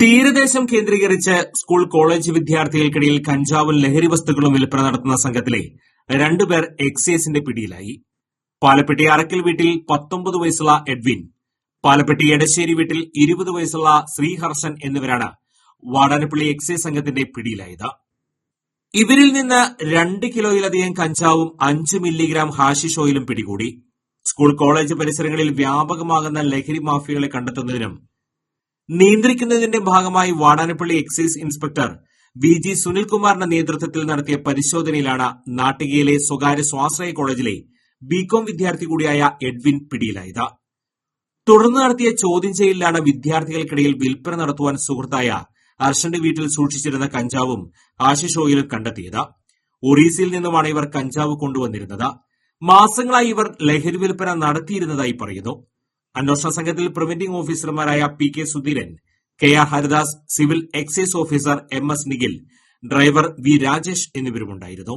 തീരദേശം കേന്ദ്രീകരിച്ച് school college വിദ്യാർത്ഥികൾക്കിടയിൽ കഞ്ചാവും ലഹരി വസ്തുക്കളും വിൽപ്പന നടത്തുന്ന സംഘത്തിലെ രണ്ടുപേർ എക്സൈസിന്റെ പിടിയിലായി. പാലപ്പെട്ടി അറക്കൽ വീട്ടിൽ പത്തൊമ്പത് വയസ്സുള്ള എഡ്വിൻ പാലപ്പെട്ടി എടശ്ശേരി വീട്ടിൽ ഇരുപത് വയസ്സുള്ള ശ്രീഹർഷൻ എന്നിവരാണ് വാടാനപ്പള്ളി എക്സൈസ് സംഘത്തിന്റെ പിടിയിലായത്. ഇവരിൽ നിന്ന് രണ്ട് കിലോയിലധികം കഞ്ചാവും അഞ്ച് മില്ലിഗ്രാം ഹാഷിഷ് ഓയിലും പിടികൂടി. സ്കൂൾ കോളേജ് പരിസരങ്ങളിൽ വ്യാപകമാകുന്ന ലഹരി മാഫിയകളെ കണ്ടെത്തുന്നതിനും നിയന്ത്രിക്കുന്നതിന്റെ ഭാഗമായി Vadanappally excise inspector V G സുനിൽകുമാറിന്റെ നേതൃത്വത്തിൽ നടത്തിയ പരിശോധനയിലാണ് നാട്ടികയിലെ സ്വകാര്യ സ്വാശ്രയ കോളേജിലെ ബികോം വിദ്യാർത്ഥി കൂടിയായ എഡ്വിൻ പിടിയിലായത്. തുടർന്ന് നടത്തിയ ചോദ്യം ചെയ്യലിലാണ് വിദ്യാർത്ഥികൾക്കിടയിൽ വിൽപ്പന നടത്തുവാൻ സുഹൃത്തായ അർഷന്റെ വീട്ടിൽ സൂക്ഷിച്ചിരുന്ന കഞ്ചാവും ആശിഷ് ഓയിലും കണ്ടെത്തിയത്. ഒറീസയിൽ നിന്നുമാണ് ഇവർ കഞ്ചാവ് കൊണ്ടുവന്നിരുന്നത്. മാസങ്ങളായി ഇവർ ലഹരി വിൽപ്പന നടത്തിയിരുന്നതായി പറയുന്നു. അന്വേഷണ സംഘത്തിൽ പ്രിവന്റിംഗ് ഓഫീസർമാരായ P K Sudheeran K R Haridas civil excise officer M S Nikhil driver V Rajesh എന്നിവരുമുണ്ടായിരുന്നു.